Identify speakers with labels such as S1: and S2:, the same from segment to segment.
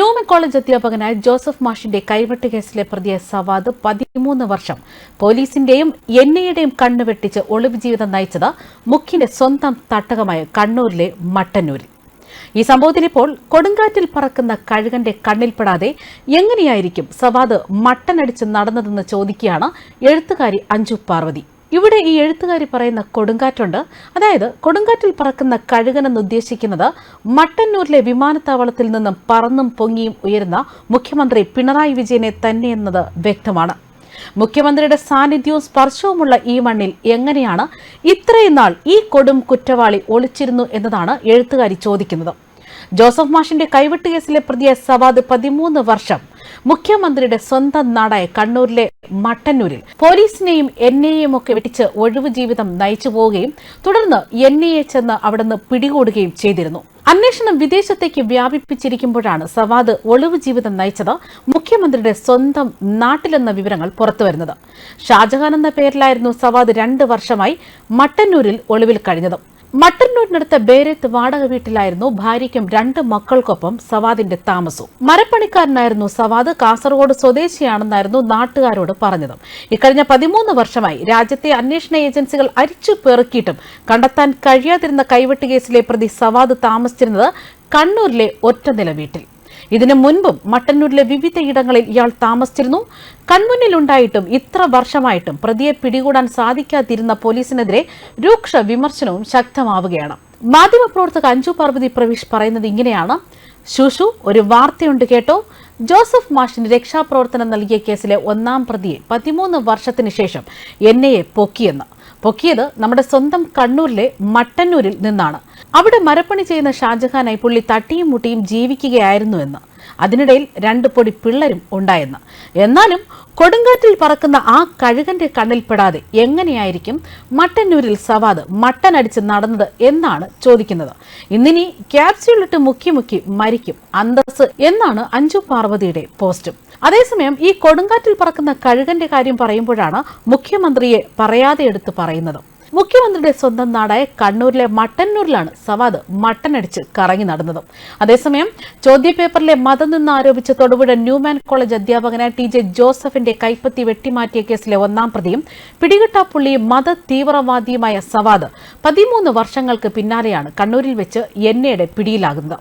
S1: Newman college അധ്യാപകനായ Joseph മാഷിന്റെ കൈവെട്ട് കേസിലെ പ്രതിയെ സവാദ് പതിമൂന്ന് വർഷം. പോലീസിന്റെയും എൻ ഐയുടെയും കണ്ണുവെട്ടിച്ച് ഒളിവ് ജീവിതം നയിച്ചത് മുഖ്യന്റെ സ്വന്തം തട്ടകമായ കണ്ണൂരിലെ മട്ടന്നൂരിൽ. ഈ സംഭവത്തിൽ ഇപ്പോൾ കൊടുങ്കാറ്റിൽ പറക്കുന്ന കഴുകന്റെ കണ്ണിൽപ്പെടാതെ എങ്ങനെയായിരിക്കും സവാദ് മട്ടനടിച്ച് നടന്നതെന്ന് ചോദിക്കുകയാണ് എഴുത്തുകാരി അഞ്ജു പാർവതി. ഇവിടെ ഈ എഴുത്തുകാരി പറയുന്ന കൊടുങ്കാറ്റുണ്ട്. അതായത് കൊടുങ്കാറ്റിൽ പറക്കുന്ന കഴുകനെന്ന് ഉദ്ദേശിക്കുന്നത് മട്ടന്നൂരിലെ വിമാനത്താവളത്തിൽ നിന്നും പറന്നും പൊങ്ങിയും ഉയരുന്ന മുഖ്യമന്ത്രി പിണറായി വിജയനെ തന്നെയെന്നത് വ്യക്തമാണ്. മുഖ്യമന്ത്രിയുടെ സാന്നിധ്യവും സ്പർശവുമുള്ള ഈ മണ്ണിൽ എങ്ങനെയാണ് ഇത്രയും നാൾ ഈ കൊടും കുറ്റവാളി ഒളിച്ചിരുന്നു എന്നതാണ് എഴുത്തുകാരി ചോദിക്കുന്നത്. ജോസഫ് മാഷിന്റെ കൈവെട്ട് കേസിലെ പ്രതിയെ സവാദ് പതിമൂന്ന് വർഷം മുഖ്യമന്ത്രിയുടെ സ്വന്തം നാടായ കണ്ണൂരിലെ മട്ടന്നൂരിൽ. പോലീസിനെയും ഐയെയും ഒക്കെ വെട്ടിച്ച് ഒഴിവ് ജീവിതം നയിച്ചു പോവുകയും തുടർന്ന് എൻ ഐയെ ചെന്ന് അവിടുന്ന് പിടികൂടുകയും ചെയ്തിരുന്നു. അന്വേഷണം വിദേശത്തേക്ക് വ്യാപിപ്പിച്ചിരിക്കുമ്പോഴാണ് സവാദ് ഒളിവ് ജീവിതം നയിച്ചത് മുഖ്യമന്ത്രിയുടെ സ്വന്തം നാട്ടിലെന്ന വിവരങ്ങൾ പുറത്തുവരുന്നത്. ഷാജഹാൻ എന്ന പേരിലായിരുന്നു സവാദ് രണ്ട് വർഷമായി മട്ടന്നൂരിൽ ഒളിവിൽ കഴിഞ്ഞത്. മട്ടന്നൂരിനടുത്ത ബേരത്ത് വാടക വീട്ടിലായിരുന്നു ഭാര്യയ്ക്കും രണ്ട് മക്കൾക്കൊപ്പം സവാദിന്റെ താമസവും. മരപ്പണിക്കാരനായിരുന്നു സവാദ് കാസർഗോഡ് സ്വദേശിയാണെന്നായിരുന്നു നാട്ടുകാരോട് പറഞ്ഞത്. ഇക്കഴിഞ്ഞ പതിമൂന്ന് വർഷമായി രാജ്യത്തെ അന്വേഷണ ഏജൻസികൾ അരിച്ചു പെറുക്കിയിട്ടും കണ്ടെത്താൻ കഴിയാതിരുന്ന കൈവെട്ട് കേസിലെ പ്രതി സവാദ് താമസിച്ചിരുന്നത് കണ്ണൂരിലെ ഒറ്റനില വീട്ടിൽ. ഇതിനു മുൻപും മട്ടന്നൂരിലെ വിവിധയിടങ്ങളിൽ ഇയാൾ താമസിച്ചിരുന്നു. കൺമുന്നിലുണ്ടായിട്ടും ഇത്ര വർഷമായിട്ടും പ്രതിയെ പിടികൂടാൻ സാധിക്കാതിരുന്ന പോലീസിനെതിരെ രൂക്ഷ വിമർശനവും ശക്തമാവുകയാണ്. മാധ്യമപ്രവർത്തക അഞ്ജു പാർവതി പ്രവീഷ് പറയുന്നത് ഇങ്ങനെയാണ്. ശുശു ഒരു വാർത്തയുണ്ട് കേട്ടോ. ജോസഫ് മാഷിന് രക്ഷാപ്രവർത്തനം നൽകിയ കേസിലെ ഒന്നാം പ്രതിയെ പതിമൂന്ന് വർഷത്തിന് ശേഷം എൻ എ പൊക്കിയെന്ന്. പൊക്കിയത് നമ്മുടെ സ്വന്തം കണ്ണൂരിലെ മട്ടന്നൂരിൽ നിന്നാണ്. അവിടെ മരപ്പണി ചെയ്യുന്ന ഷാജഹാനായി പുള്ളി തട്ടിയും മുട്ടിയും ജീവിക്കുകയായിരുന്നു എന്ന്. അതിനിടയിൽ രണ്ട് പൊടി പിള്ളരും ഉണ്ടായെന്ന്. എന്നാലും കൊടുങ്കാറ്റിൽ പറക്കുന്ന ആ കഴുകന്റെ കണ്ണിൽപ്പെടാതെ എങ്ങനെയായിരിക്കും മട്ടന്നൂരിൽ സവാദ് മട്ടനടിച്ച് നടന്നത് എന്നാണ് ചോദിക്കുന്നത്. ഇന്നിനി ക്യാപ്സ്യൂളിട്ട് മുക്കി മുക്കി മരിക്കും അന്തസ് എന്നാണ് അഞ്ജു പാർവതിയുടെ പോസ്റ്റും. അതേസമയം ഈ കൊടുങ്കാറ്റിൽ പറക്കുന്ന കഴുകന്റെ കാര്യം പറയുമ്പോഴാണ് മുഖ്യമന്ത്രിയെ പറയാതെ എടുത്ത് പറയുന്നത്. മുഖ്യമന്ത്രിയുടെ സ്വന്തം നാടായ കണ്ണൂരിലെ മട്ടന്നൂരിലാണ് സവാദ് മട്ടനടിച്ച് കറങ്ങി നടന്നത്. അതേസമയം ചോദ്യപേപ്പറിലെ മതം നിന്ന് ആരോപിച്ച തൊടുപുഴ ന്യൂമാൻ കോളേജ് അധ്യാപകനായ ടി ജെ ജോസഫിന്റെ കൈപ്പത്തി വെട്ടിമാറ്റിയ കേസിലെ ഒന്നാം പ്രതിയും പിടികിട്ടാപ്പുള്ളിയും മത തീവ്രവാദിയുമായ സവാദ് പതിമൂന്ന് വർഷങ്ങൾക്ക് പിന്നാലെയാണ് കണ്ണൂരിൽ വെച്ച് എന്നയുടെ പിടിയിലാകുന്നത്.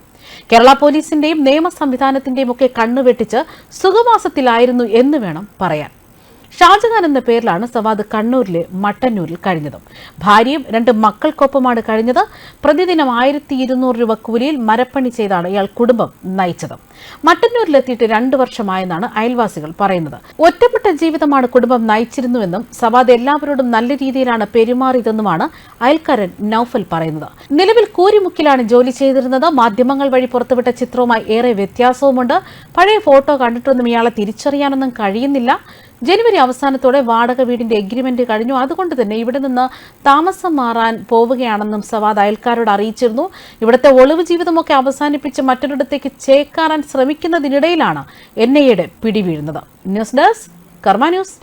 S1: കേരള പോലീസിന്റെയും നിയമ സംവിധാനത്തിന്റെയും ഒക്കെ കണ്ണുവെട്ടിച്ച് സുഖവാസത്തിലായിരുന്നു എന്ന് വേണം പറയാൻ. ഷാജഹാൻ എന്ന പേരിലാണ് സവാദ് കണ്ണൂരിലെ മട്ടന്നൂരിൽ കഴിഞ്ഞത്. ഭാര്യയും രണ്ട് മക്കൾക്കൊപ്പമാണ് കഴിഞ്ഞത്. പ്രതിദിനം ആയിരത്തി ഇരുന്നൂറ് രൂപ കൂലിയിൽ മരപ്പണി ചെയ്താണ് ഇയാൾ കുടുംബം നയിച്ചത്. മട്ടന്നൂരിലെത്തിയിട്ട് രണ്ടു വർഷമായെന്നാണ് അയൽവാസികൾ പറയുന്നത്. ഒറ്റപ്പെട്ട ജീവിതമാണ് കുടുംബം നയിച്ചിരുന്നുവെന്നും സവാദ് എല്ലാവരോടും നല്ല രീതിയിലാണ് പെരുമാറിയതെന്നുമാണ് അയൽക്കാരൻ നൌഫൽ പറയുന്നത്. നിലവിൽ കൂരിമുക്കിലാണ് ജോലി ചെയ്തിരുന്നത്. മാധ്യമങ്ങൾ വഴി പുറത്തുവിട്ട ചിത്രവുമായി ഏറെ വ്യത്യാസവുമുണ്ട്. പഴയ ഫോട്ടോ കണ്ടിട്ടൊന്നും ഇയാളെ തിരിച്ചറിയാനൊന്നും കഴിയുന്നില്ല. ജനുവരി അവസാനത്തോടെ വാടക വീടിന്റെ എഗ്രിമെന്റ് കഴിഞ്ഞു. അതുകൊണ്ട് തന്നെ ഇവിടെ നിന്ന് താമസം മാറാൻ പോവുകയാണെന്നും സവാദ് അയൽക്കാരോട് അറിയിച്ചിരുന്നു. ഇവിടുത്തെ ഒളിവ് ജീവിതമൊക്കെ അവസാനിപ്പിച്ച് മറ്റൊരിടത്തേക്ക് ചേക്കാറാൻ ശ്രമിക്കുന്നതിനിടയിലാണ് എൻ ഐ എയുടെ പിടിവീഴുന്നത്. News desk Karma news.